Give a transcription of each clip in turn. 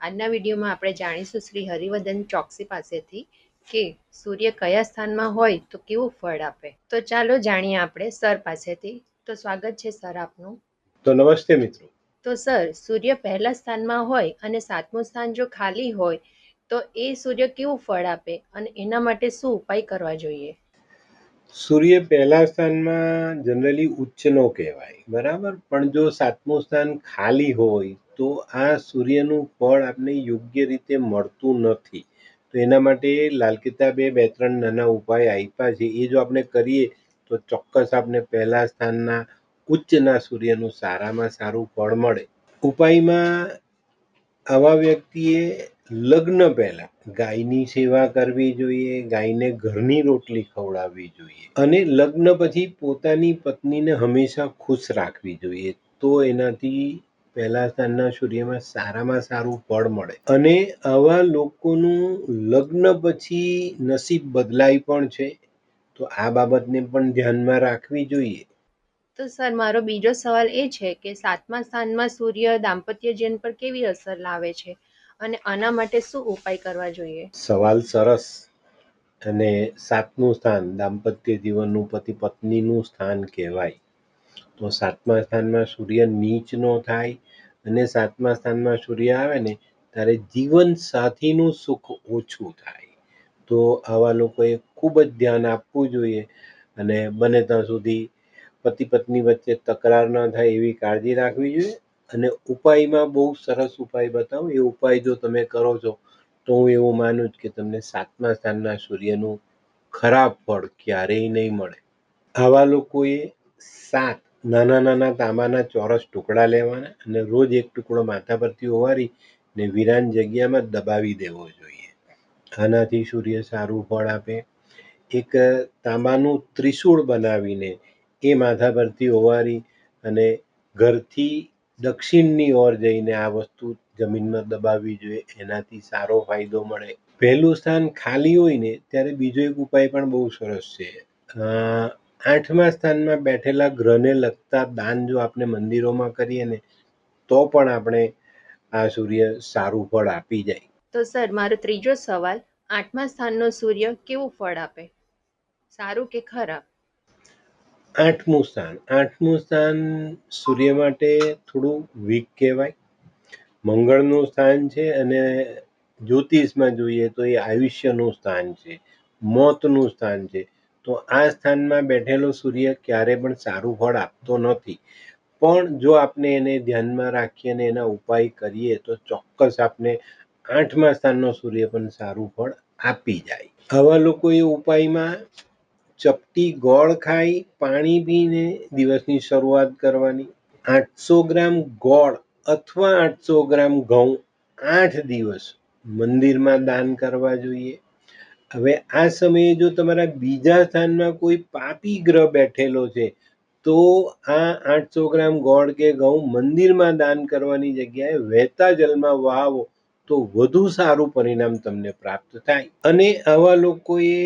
આજના વિડીયોમાં આપણે જાણીશું શ્રી હરિવર્ધન ચોકસી પાસેથી કે સૂર્ય કયા સ્થાનમાં હોય તો કેવું ફળ આપે. તો ચાલો જાણીએ આપણે સર પાસેથી. તો સ્વાગત છે સર આપનું. તો નમસ્તે મિત્રો. તો સર સૂર્ય પહેલા સ્થાનમાં હોય અને સાતમું સ્થાન જો ખાલી હોય તો એ સૂર્ય કેવું ફળ આપે અને એના માટે શું ઉપાય કરવા જોઈએ? સૂર્ય પહેલા સ્થાનમાં જનરલી ઉચ્ચનો કહેવાય, બરાબર? પણ જો સાતમું સ્થાન ખાલી હોય, તો આ સૂર્યનું ફળ આપને યોગ્ય રીતે મળતું નથી. તો એના માટે લાલ કિતાબે બે ત્રણ નાના ઉપાય આપ્યા છે. એ જો આપણે કરીએ, તો ચોક્કસ આપણે પહેલા સ્થાનના ઉચ્ચના સૂર્યનું સારામાં સારું ફળ મળે. ઉપાયમાં આવા વ્યક્તિએ લગ્ન પહેલા ગાયની સેવા કરવી જોઈએ, ગાયને ઘરની રોટલી ખવડાવવી જોઈએ અને લગ્ન પછી પોતાની પત્નીને હંમેશા ખુશ રાખવી જોઈએ. તો એનાથી પહેલા સ્થાનના સૂર્યમાં સારામાં સારું ફળ મળે અને આવા લોકોનું લગ્ન પછી નસીબ બદલાય પણ છે. તો આ બાબતને પણ ધ્યાનમાં રાખવી જોઈએ. તો સર, મારો બીજો સવાલ એ છે કે સાતમા સ્થાનમાં સૂર્ય દાંપત્ય જીવન પર કેવી અસર લાવે છે? અને આના માટે શું ઉપાય કરવા જોઈએ? સવાલ સરસ અને સાતમું સ્થાન, દાંપત્ય જીવનનું પતિ પત્નીનું સ્થાન કહેવાય. તો સાતમા સ્થાનમાં સૂર્ય નીચ નો થાય અને સાતમા સ્થાનમાં સૂર્ય આવે ને, ત્યારે જીવન સાથીનું સુખ ઓછું થાય. તો આવા લોકોએ ખૂબ જ ધ્યાન આપવું જોઈએ અને બને ત્યાં સુધી પતિ પત્ની વચ્ચે તકરાર ન થાય એવી કાળજી રાખવી જોઈએ. અને ઉપાયમાં બહુ સરસ ઉપાય બતાવું. એ ઉપાય જો તમે કરો છો, તો હું એવું માનું જ કે તમને સાતમા સ્થાનના સૂર્યનું ખરાબ ફળ ક્યારેય નહીં મળે. આવા લોકોએ સાત નાના નાના તાંબાના ચોરસ ટુકડા લેવાના અને રોજ એક ટુકડો માથા પરથી ઓવારી ને વિરાન જગ્યામાં દબાવી દેવો જોઈએ. આનાથી સૂર્ય સારું ફળ આપે. એક તાંબાનું ત્રિશૂળ બનાવીને એ માથા પરથી ઓવારી અને ઘરથી દક્ષિણની ઓર જઈને આ વસ્તુ જમીનમાં દબાવવી જોઈએ, એનાથી સારો ફાયદો મળે. પહેલું સ્થાન ખાલી હોય ને, ત્યારે બીજો એક ઉપાય પણ બહુ સરસ છે. આઠમા સ્થાનમાં બેઠેલા ગ્રહને લગતા દાન જો આપણે મંદિરોમાં કરીએ ને, તો પણ આપણે આ સૂર્ય સારું ફળ આપી જાય. તો સર, મારો ત્રીજો સવાલ, આઠમા સ્થાનનો સૂર્ય કેવું ફળ આપે? સારું કે ખરાબ? આઠમું સ્થાન. આઠમું સ્થાન સૂર્ય માટે થોડું વીક કહેવાય. મંગળનું સ્થાન છે અને જ્યોતિષમાં જોઈએ તો એ આયુષ્યનું સ્થાન છે. મોતનું સ્થાન છે. તો આ સ્થાનમાં બેઠેલો સૂર્ય ક્યારે પણ સારું ફળ આપતો નથી. પણ જો આપણે એને ધ્યાનમાં રાખીએ અને એના ઉપાય કરીએ તો ચોક્કસ આપણે આઠમા સ્થાનનો સૂર્ય પણ સારું ફળ આપી જાય. આવા લોકોએ ઉપાયમાં ચપટી ગોળ ખાઈ પાણી પીને દિવસની શરૂઆત કરવાની. આઠસો ગ્રામ ગોળ અથવા આઠસો ગ્રામ ઘઉં આઠ દિવસ મંદિરમાં દાન કરવા જોઈએ. હવે આ સમયે જો તમારા બીજા સ્થાનમાં કોઈ પાપી ગ્રહ બેઠેલો છે, તો આ આઠસો ગ્રામ ગોળ કે ઘઉં મંદિરમાં દાન કરવાની જગ્યાએ વહેતા જલમાં વહાવો તો વધુ સારું પરિણામ તમને પ્રાપ્ત થાય. અને આવા લોકોએ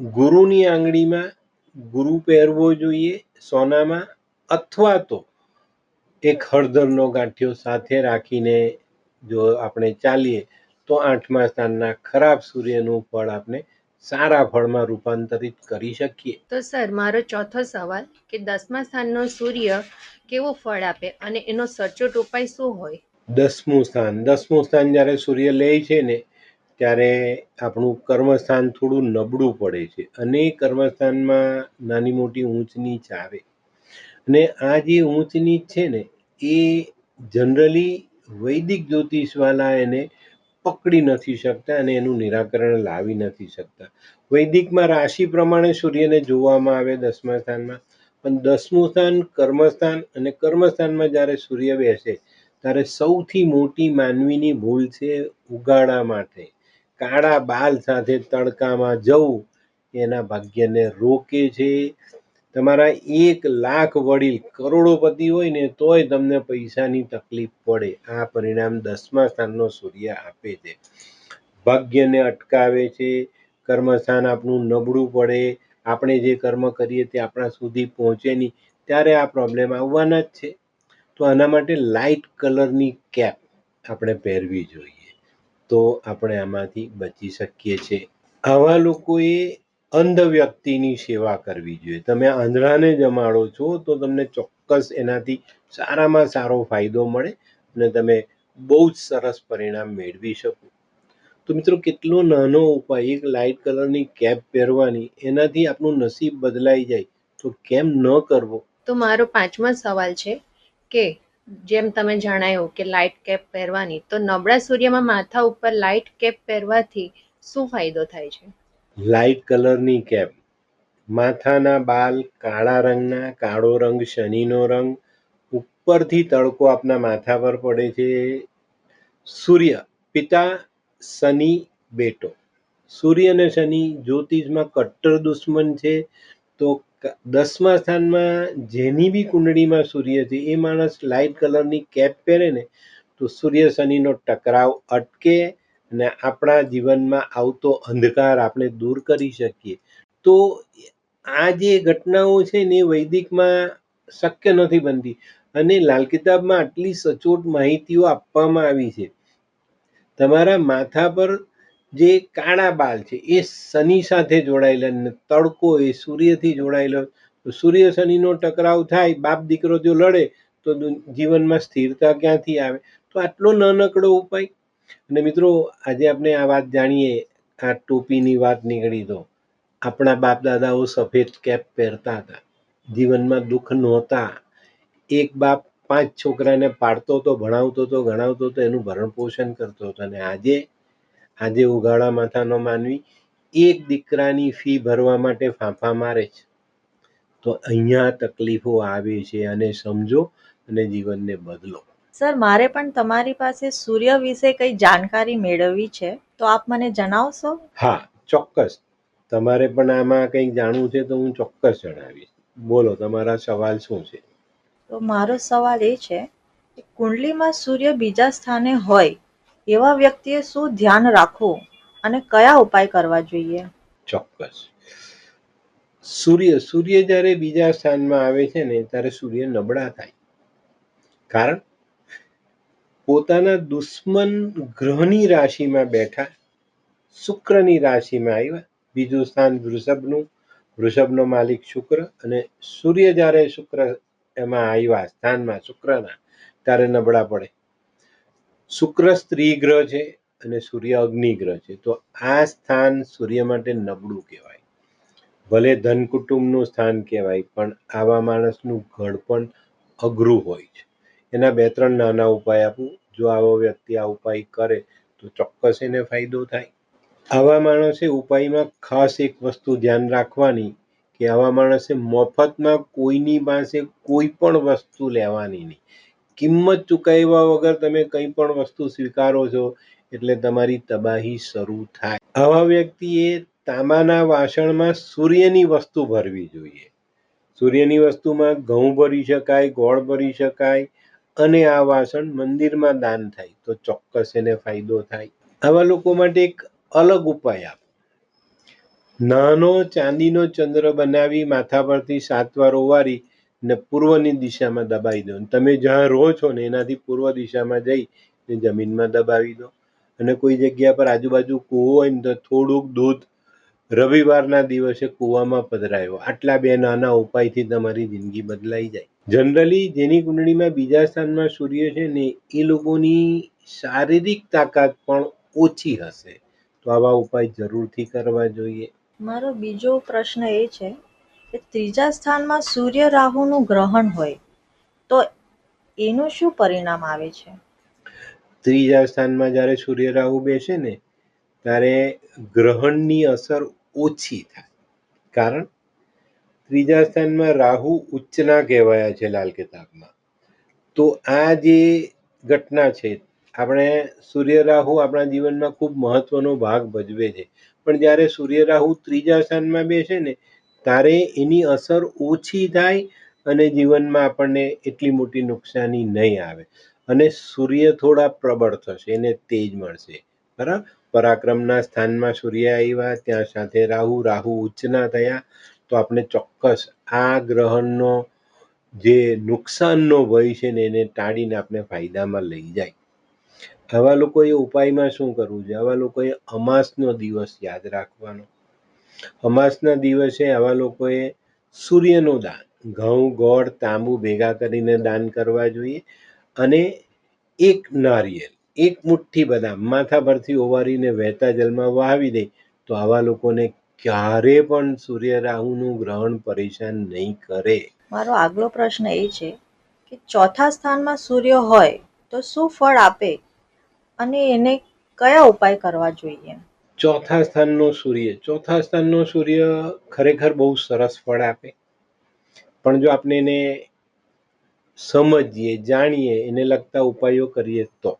ગુરુની આંગળીમાં ગુરુ પહેરવો જોઈએ સોનામાં અથવા તો એક હળદરનો ગાંઠિયો સાથે રાખીને જો આપણે ચાલીએ તો આઠમા સ્થાનના ખરાબ સૂર્યનું ફળ આપણે સારા ફળમાં રૂપાંતરિત કરી શકીએ. તો સર મારો ચોથો સવાલ કે દસમા સ્થાનનો સૂર્ય કેવો ફળ આપે અને એનો સચોટ ઉપાય શું હોય? દસમું સ્થાન. દસમું સ્થાન જ્યારે સૂર્ય લે છે ને ત્યારે આપણું કર્મસ્થાન થોડું નબળું પડે છે. અને એ કર્મસ્થાનમાં નાની મોટી ઊંચ નીચ આવે. અને આ જે ઊંચ નીચ છે ને, એ જનરલી વૈદિક જ્યોતિષવાળા એને પકડી નથી શકતા અને એનું નિરાકરણ લાવી નથી શકતા. વૈદિકમાં રાશિ પ્રમાણે સૂર્યને જોવામાં આવે દસમા સ્થાનમાં. પણ દસમું સ્થાન કર્મસ્થાન અને કર્મસ્થાનમાં જ્યારે સૂર્ય બેસે, ત્યારે સૌથી મોટી માનવીની ભૂલ છે ઉગાડા માટે. કાળા બાલ સાથે તડકામાં જવું એના ભાગ્યને રોકે છે. તમારા એક લાખ વડીલ કરોડોપતિ હોય ને તોય તમને પૈસાની તકલીફ પડે. આ પરિણામ દસમા સ્થાનનો સૂર્ય આપે છે. ભાગ્યને અટકાવે છે. કર્મસ્થાન આપણું નબળું પડે. આપણે જે કર્મ કરીએ તે આપણા સુધી પહોંચે નહીં. ત્યારે આ પ્રોબ્લેમ આવવાના જ છે. તો આના માટે લાઇટ કલરની કેપ આપણે પહેરવી જોઈએ. તો આપણે આમાંથી બચી શકીએ છીએ. આવા લોકોએ અંધ વ્યક્તિની સેવા કરવી જોઈએ. તમે આંધળાને જમાડો છો તો તમને ચોક્કસ એનાથી સારામાં સારો ફાયદો મળે અને તમે બહુ જ સરસ પરિણામ મેળવી શકો. તો મિત્રો, કેટલો નાનો ઉપાય, એક લાઇટ કલરની કેપ પહેરવાની, એનાથી આપણું નસીબ બદલાઈ જાય. તો કેમ ન કરવો? તો મારો પાંચમો સવાલ છે કે જેમ તમે જણાયું કે લાઇટ કેપ પહેરવાની, તો નબળા સૂર્યમાં માથા ઉપર લાઇટ કેપ પહેરવાથી શું ફાયદો થાય છે? લાઇટ કલરની કેપ. માથાના બાલ કાળા રંગના, કાળો રંગ શનિનો રંગ. ઉપરથી તડકો આપના માથા પર પડે છે. સૂર્ય, પિતા, શનિ, બેટો. સૂર્ય અને શનિ જ્યોતિષમાં કટ્ટર દુશ્મન છે. તો દસમા સ્થાનમાં જેની બી કુંડળીમાં સૂર્ય છે, એ માણસ લાઇટ કલરની કેપ પહેરે ને, તો સૂર્ય શનિનો ટકરાવ અટકે અને આપણા જીવનમાં આવતો અંધકાર આપણે દૂર કરી શકીએ. તો આ જે ઘટનાઓ છે ને, એ વૈદિકમાં શક્ય નથી બનતી. અને લાલ કિતાબમાં આટલી સચોટ માહિતીઓ આપવામાં આવી છે. તમારા માથા પર જે કાળા બાલ છે, એ શનિ સાથે જોડાયેલા તડકો એ સૂર્યથી જોડાયેલો સૂર્ય શનિનો ટકરાવ થાય, બાપ દીકરો જો લડે, તો જીવનમાં સ્થિરતા ક્યાંથી આવે? તો આટલો નાનકડો ઉપાય. અને મિત્રો, આજે આપણે આ વાત જાણીએ, આ ટોપીની વાત નીકળી તો. આપણા બાપ દાદાઓ સફેદ કેપ પહેરતા હતા. જીવનમાં દુઃખ નહોતા. એક બાપ પાંચ છોકરાને પાડતો હતો ભણાવતો હતો ગણાવતો હતો એનું ભરણ પોષણ કરતો હતો. અને આજે આજે ઉઘાડા માથાનો માનવી એક દીકરાની ફી ભરવા માટે ફાંફા મારે છે. તો અહીંયા તકલીફો આવે છે અને સમજો અને જીવનને બદલો. સર મારે પણ તમારી પાસે સૂર્ય વિશે કંઈ જાણકારી મેળવવી છે તો આપ મને જણાવશો? હા ચોક્કસ. તમારે પણ આમાં કંઈક જાણવું છે તો હું ચોક્કસ જણાવીશ. બોલો તમારા સવાલ શું છે? તો મારો સવાલ એ છે કે કુંડલીમાં સૂર્ય બીજા સ્થાને હોય એવા વ્યક્તિએ શું ધ્યાન રાખવું અને કયા ઉપાય કરવા જોઈએ? ચોક્કસ. સૂર્ય સૂર્ય જ્યારે બીજા સ્થાનમાં આવે છે ને, ત્યારે સૂર્ય નબળા થાય. કારણ, પોતાના દુશ્મન ગ્રહની રાશિમાં બેઠા, શુક્રની રાશિમાં આવ્યા, બીજું સ્થાન વૃષભનું, વૃષભનો માલિક શુક્ર અને સૂર્ય જ્યારે શુક્ર એમાં આવ્યા, સ્થાનમાં શુક્રના, ત્યારે નબળા પડે. શુક્ર સ્ત્રી ગ્રહ છે અને સૂર્ય અગ્નિ છે. તો આ સ્થાન સૂર્ય માટે નબળું કહેવાય. ભલે ધન કુટુંબનું સ્થાન કહેવાય, પણ આવા માણસનું ઘડપણ અઘરું હોય છે. એના બે ત્રણ નાના ઉપાય આપું. જો આવો વ્યક્તિ આ ઉપાય કરે, તો ચોક્કસ એને ફાયદો થાય. આવા માણસે ઉપાયમાં ખાસ એક વસ્તુ ધ્યાન રાખવાની કે આવા માણસે મફતમાં કોઈની પાસે કોઈ પણ વસ્તુ લેવાની નહીં. કિંમત ચૂકવ્યા વગર તમે કંઈ પણ વસ્તુ સ્વીકારો છો, એટલે તમારી તબાહી શરૂ થાય. આવા વ્યક્તિએ તાંબાના વાસણમાં સૂર્યની વસ્તુ ભરવી જોઈએ. સૂર્યની વસ્તુમાં ઘઉં ભરી શકાય, ગોળ ભરી શકાય અને આ વાસણ મંદિરમાં દાન થાય તો ચોક્કસ એને ફાયદો થાય. આવા લોકો માટે એક અલગ ઉપાય આપો. નાનો ચાંદીનો ચંદ્ર બનાવી માથા પરથી સાત વાર ઓવારી ને પૂર્વની દિશામાં દબાવી દો. તમે જ્યાં રહો છો ને એનાથી પૂર્વ દિશામાં જઈ ને જમીનમાં દબાવી દો. અને કોઈ જગ્યા પર આજુબાજુ કૂવો હોય ને તો થોડુંક દૂધ રવિવારના દિવસે કૂવામાં પધરાયો. આટલા બે નાના ઉપાયથી તમારી જિંદગી બદલાઈ જાય. જનરલી જેની કુંડળીમાં બીજા સ્થાનમાં સૂર્ય છે ને એ લોકોની શારીરિક તાકાત પણ ઓછી હશે. તો આવા ઉપાય જરૂરથી કરવા જોઈએ. મારો બીજો પ્રશ્ન એ છે કે ત્રીજા સ્થાનમાં સૂર્ય રાહુનું ગ્રહણ હોય, તો એનું શું પરિણામ આવે છે? ત્રીજા સ્થાનમાં જ્યારે સૂર્ય રાહુ બેસે ને, ત્યારે ગ્રહણની અસર ઓછી થાય. કારણ? ત્રીજા સ્થાનમાં રાહુ ઉચ્ચના કહેવાયા છે લાલ કિતાબમાં તો આ જે ઘટના છે, આપણે સૂર્ય રાહુ આપણા જીવનમાં ખૂબ મહત્વનો ભાગ ભજવે છે. પણ જ્યારે સૂર્ય રાહુ ત્રીજા સ્થાનમાં બેસે ને ત્યારે એની અસર ઓછી થાય અને જીવનમાં આપણને એટલી મોટી નુકસાની નહીં આવે. અને સૂર્ય થોડા પ્રબળ થશે, એને તેજ મળશે. બરાબર? પરાક્રમના સ્થાનમાં સૂર્ય આવ્યા, ત્યાં સાથે રાહુ રાહુ ઉચ્ચના થયા, તો આપણે ચોક્કસ આ ગ્રહણનો જે નુકસાનનો ભય છે ને, એને ટાળીને આપણે ફાયદામાં લઈ જાય. આવા લોકોએ ઉપાયમાં શું કરવું છે આવા લોકોએ અમાસનો દિવસ યાદ રાખવાનો. અમાસના દિવસે આવા લોકોએ સૂર્યનું દાન, ઘઉં, ગોળ, તાંબુ ભેગા કરીને દાન કરવા જોઈએ અને એક નારિયેલ, એક મુઠ્ઠી બદામ માથા પરથી ઓવારીને વહેતા જલમાં વહાવી દે તો આવા લોકોને ક્યારે પણ સૂર્ય રાહુનું ગ્રહણ પરેશાન નહીં કરે. મારો આગલો પ્રશ્ન એ છે કે ચોથા સ્થાનમાં સૂર્ય હોય તો શું ફળ આપે અને એને કયા ઉપાય કરવા જોઈએ? ચોથા સ્થાનનો સૂર્ય. ચોથા સ્થાનનો સૂર્ય ખરેખર બહુ સરસ ફળ આપે. પણ જો આપણે એને સમજીએ, જાણીએ, એને લગતા ઉપાયો કરીએ તો.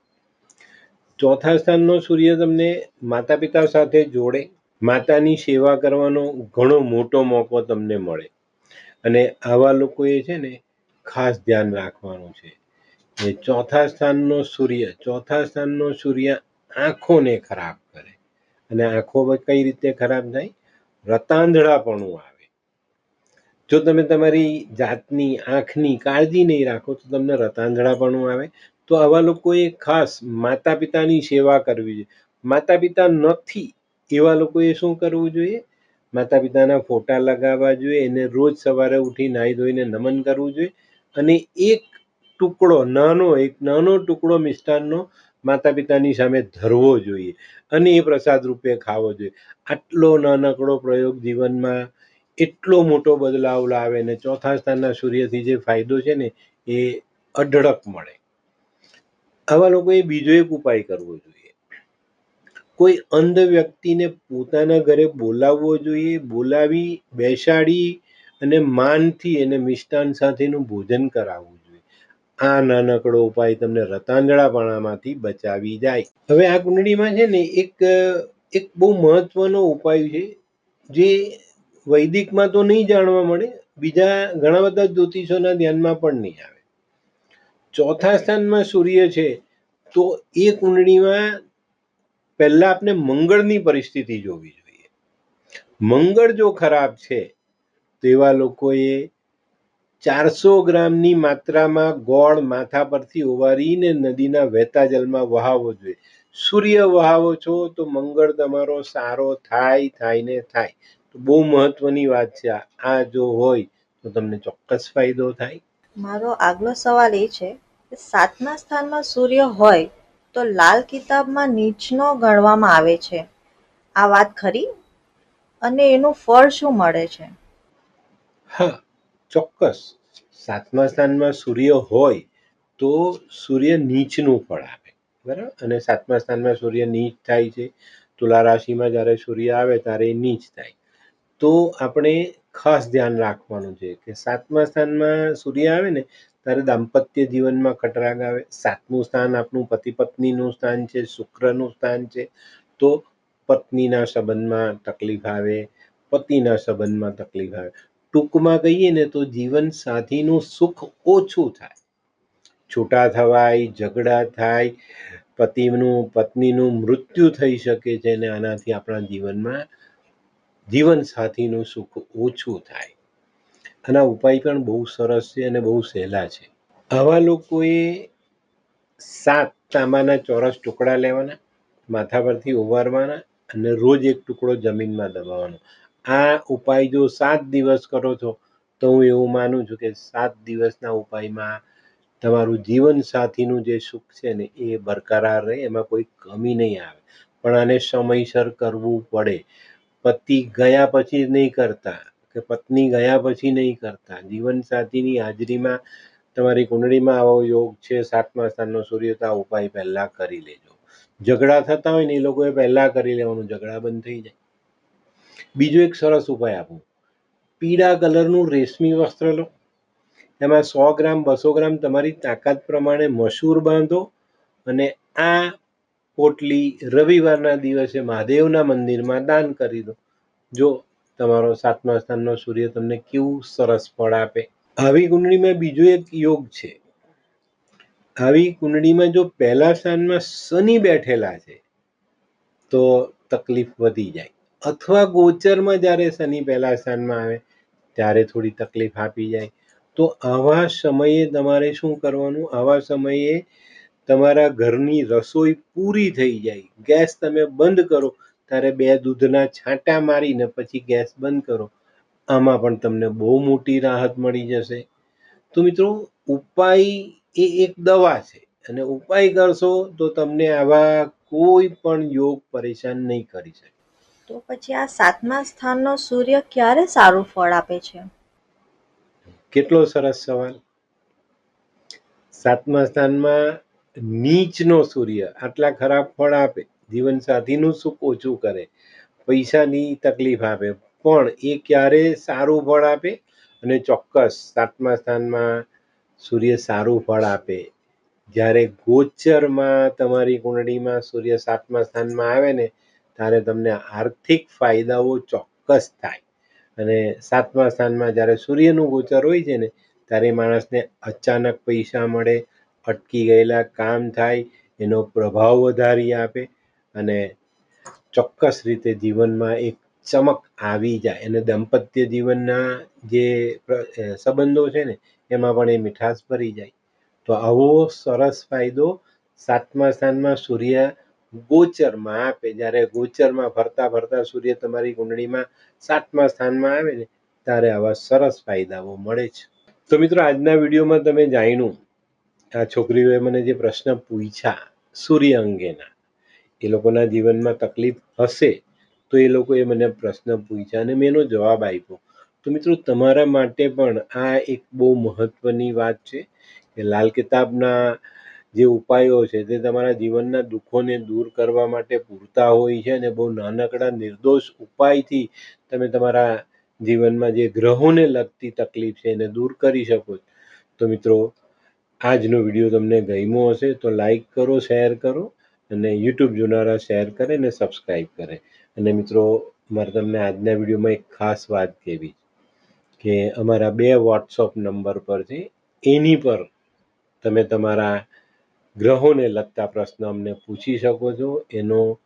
ચોથા સ્થાનનો સૂર્ય તમને માતા પિતા સાથે જોડે, માતાની સેવા કરવાનો ઘણો મોટો મોકો તમને મળે. અને આવા લોકોએ છે ને ખાસ ધ્યાન રાખવાનું છે. કે ચોથા સ્થાનનો સૂર્ય, ચોથા સ્થાનનો સૂર્ય આંખોને ખરાબ કરે. અને આંખો કઈ રીતે ખરાબ થાય? રતાંધળાપણું આવે. જો તમે તમારી જાતની, આંખની કાળજી નહીં રાખો, તો તમને રતાંધળાપણું આવે. તો આવા લોકોએ ખાસ માતા પિતાની સેવા કરવી જોઈએ. માતા પિતા નથી, એવા લોકોએ શું કરવું જોઈએ? માતા પિતાના ફોટા લગાવવા જોઈએ, એને રોજ સવારે ઉઠી નાહી ધોઈને નમન કરવું જોઈએ. અને એક ટુકડો, નાનો, એક નાનો ટુકડો મિષ્ટાનનો માતા પિતાની સામે ધરવો જોઈએ અને એ પ્રસાદ રૂપે ખાવો જોઈએ. આટલો નાનકડો પ્રયોગ જીવનમાં એટલો મોટો બદલાવ લાવે ને ચોથા સ્થાનના સૂર્યથી જે ફાયદો છે ને એ અઢળક મળે. આવા લોકોએ બીજો એક ઉપાય કરવો જોઈએ. કોઈ અંધ વ્યક્તિને પોતાના ઘરે બોલાવવો જોઈએ, બોલાવી, બેસાડી અને માનથી એને મિષ્ટાન સાથેનું ભોજન કરાવવું આ નાનકડો ઉપાય તમને રતાંધળાપણામાંથી બચાવી જાય. હવે આ કુંડળીમાં છે ને એક એક બહુ મહત્વનો ઉપાય છે, જે વૈદિકમાં તો નહીં જાણવા મળે, બીજા ઘણા બધા જ્યોતિષોના ધ્યાનમાં પણ નહીં આવે. ચોથા સ્થાનમાં સૂર્ય છે, તો એ કુંડળીમાં પહેલા આપણે મંગળની પરિસ્થિતિ જોવી જોઈએ. મંગળ જો ખરાબ છે તો એવા લોકોએ ચારસો ગ્રામની માત્રામાં ગોળ માથા પરથી ઓવારીને નદીના વહેતા જલમાં વહાવવો જોઈએ. સૂર્ય વહાવો છો તો મંગળ તમારો સારો થાય થાય ને થાય. તો બહુ મહત્વની વાત છે આ. આ જો હોય તો તમને ચોક્કસ ફાયદો થાય. મારો આગલો સવાલ એ છે કે સાતમા સ્થાનમાં સૂર્ય હોય તો લાલ કિતાબમાં નીચનો ગણવામાં આવે છે. આ વાત ખરી? અને એનું ફળ શું મળે છે? હા ચોક્કસ સાતમા સ્થાનમાં સૂર્ય હોય તો સૂર્ય નીચનું ફળ આપે, બરાબર? અને સાતમા સ્થાનમાં સૂર્ય નીચ થાય છે, તુલા રાશિમાં જ્યારે સૂર્ય આવે ત્યારે એ નીચ થાય. તો આપણે ખાસ ધ્યાન રાખવાનું છે કે સાતમા સ્થાનમાં સૂર્ય આવે ને, ત્યારે દાંપત્ય જીવનમાં કટરાગ આવે. સાતમું સ્થાન આપણું પતિ પત્નીનું સ્થાન છે, શુક્રનું સ્થાન છે, તો પત્નીના સંબંધમાં તકલીફ આવે, પતિના સંબંધમાં તકલીફ આવે. ટૂંકમાં કહીએ ને તો જીવન સાથીનું સુખ ઓછું થાય. છૂટા થવાય, ઝઘડા થાય, પતિનું, પત્નીનું મૃત્યુ થઈ શકે છે અને આનાથી આપણા જીવનમાં જીવન સાથીનું સુખ ઓછું થાય. આના ઉપાય પણ બહુ સરસ છે અને બહુ સહેલા છે. આવા લોકોએ સાત તાંબાના ચોરસ ટુકડા લેવાના, માથા પરથી ઉવારવાના અને રોજ એક ટુકડો જમીનમાં દબાવવાનો. આ ઉપાય જો સાત દિવસ કરો છો, તો હું એવું માનું છું કે સાત દિવસના ઉપાયમાં તમારું જીવન સાથીનું જે સુખ છે ને, એ બરકરાર રહે, એમાં કોઈ કમી નહીં આવે. પણ આને સમયસર કરવું પડે. પતિ ગયા પછી નહીં કરતા કે પત્ની ગયા પછી નહીં કરતા. જીવન સાથીની હાજરીમાં તમારી કુંડળીમાં આવો યોગ છે, સાતમા સ્થાનનો સૂર્ય, તો આ ઉપાય પહેલાં કરી લેજો. ઝઘડા થતા હોય ને એ લોકોએ પહેલાં કરી લેવાનું. ઝઘડા બંધ થઈ જાય. બીજો એક સરસ ઉપાય આપું. પીળા કલરનું રેશમી વસ્ત્ર લો. એમાં સો ગ્રામ, બસો ગ્રામ તમારી તાકાત પ્રમાણે મસૂર બાંધો અને આ પોટલી રવિવારના દિવસે મહાદેવના મંદિરમાં દાન કરી દો. જો તમારો સાતમા સ્થાનનો સૂર્ય તમને કેવું સરસ ફળ આપે. આવી કુંડળીમાં બીજો એક યોગ છે. આવી કુંડળીમાં જો પહેલા સ્થાનમાં શનિ બેઠેલા છે, તો તકલીફ વધી જાય. અથવા ગોચરમાં જ્યારે શનિ પહેલા સ્થાનમાં આવે, ત્યારે થોડી તકલીફ આપી જાય. તો આવા સમયે તમારે શું કરવાનું? આવા સમયે તમારા ઘરની રસોઈ પૂરી થઈ જાય. ગેસ તમે બંધ કરો. ત્યારે બે દૂધના છાંટા મારીને પછી ગેસ બંધ કરો. આમાં પણ તમને બહુ મોટી રાહત મળી જશે. તો મિત્રો, ઉપાય એ એક દવા છે. અને ઉપાય કરશો તો તમને આવા કોઈ પણ યોગ પરેશાન નહીં કરી શકે. તો પછી આ સાતમા સ્થાનનો સૂર્ય ક્યારે સારું ફળ આપે છે? કેટલો સરસ સવાલ. સાતમા સ્થાનમાં નીચનો સૂર્ય આટલા ખરાબ ફળ આપે, જીવનસાથીનું સુખ ઓછું કરે, પૈસાની તકલીફ આપે, પણ એ ક્યારે સારું ફળ આપે? અને ચોક્કસ સાતમા સ્થાનમાં સૂર્ય સારું ફળ આપે. જ્યારે ગોચરમાં તમારી કુંડળીમાં સૂર્ય સાતમા સ્થાનમાં આવે ને ત્યારે તમને આર્થિક ફાયદાઓ ચોક્કસ થાય. અને સાતમા સ્થાનમાં જ્યારે સૂર્યનું ગોચર હોય છે ને, ત્યારે માણસને અચાનક પૈસા મળે, અટકી ગયેલા કામ થાય, એનો પ્રભાવ વધારી આપે અને ચોક્કસ રીતે જીવનમાં એક ચમક આવી જાય. અને દાંપત્ય જીવનના જે સંબંધો છે ને, એમાં પણ એ મીઠાશ ભરી જાય. તો આવો સરસ ફાયદો સાતમા સ્થાનમાં સૂર્ય ગોચરમાં આપે. જ્યારે ગોચરમાં ફરતા ફરતા સૂર્ય તમારી કુંડળીમાં સાતમા સ્થાનમાં આવે ને, ત્યારે આવા સરસ ફાયદાઓ મળે છે. તો મિત્રો, આજના વિડીયોમાં તમે જાણ્યું, આ છોકરીઓએ મને જે પ્રશ્ન પૂછ્યા સૂર્ય અંગેના, એ લોકોના જીવનમાં તકલીફ હશે તો એ લોકોએ મને પ્રશ્ન પૂછ્યા અને મેં એનો જવાબ આપ્યો. તો મિત્રો, તમારા માટે પણ આ એક બહુ મહત્વની વાત છે કે લાલ કિતાબના જે ઉપાયો છે તે તમારા જીવનના દુઃખોને દૂર કરવા માટે પૂરતા હોય છે અને બહુ નાનકડા નિર્દોષ ઉપાયથી તમે તમારા જીવનમાં જે ગ્રહોને લગતી તકલીફ છે એને દૂર કરી શકો છો. તો મિત્રો, આજનો વીડિયો તમને ગમ્યો હશે તો લાઈક કરો, શેર કરો અને યુટ્યુબ જોનારા શેર કરે અને સબસ્ક્રાઈબ કરે. અને મિત્રો, મારે તમને આજના વિડીયોમાં એક ખાસ વાત કહેવી કે અમારા બે વોટ્સઅપ નંબર પર છે. એની પર તમે તમારા ગ્રહોને લગતા પ્રશ્ન અમને પૂછી શકો છો. એનો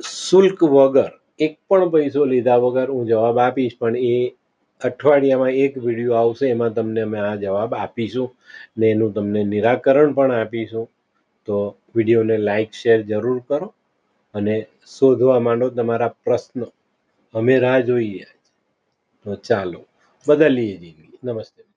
શુલ્ક વગર, એક પણ પૈસો લીધા વગર હું જવાબ આપીશ, પણ એ અઠવાડિયામાં એક વીડિયો આવશે, એમાં તમને અમે આ જવાબ આપીશું ને એનું તમને નિરાકરણ પણ આપીશું. તો વિડીયોને લાઈક શેર જરૂર કરો અને શોધવા માંડો તમારા પ્રશ્નો. અમે રાહ જોઈએ. તો ચાલો, બદલીએ જિંદગી. નમસ્તે.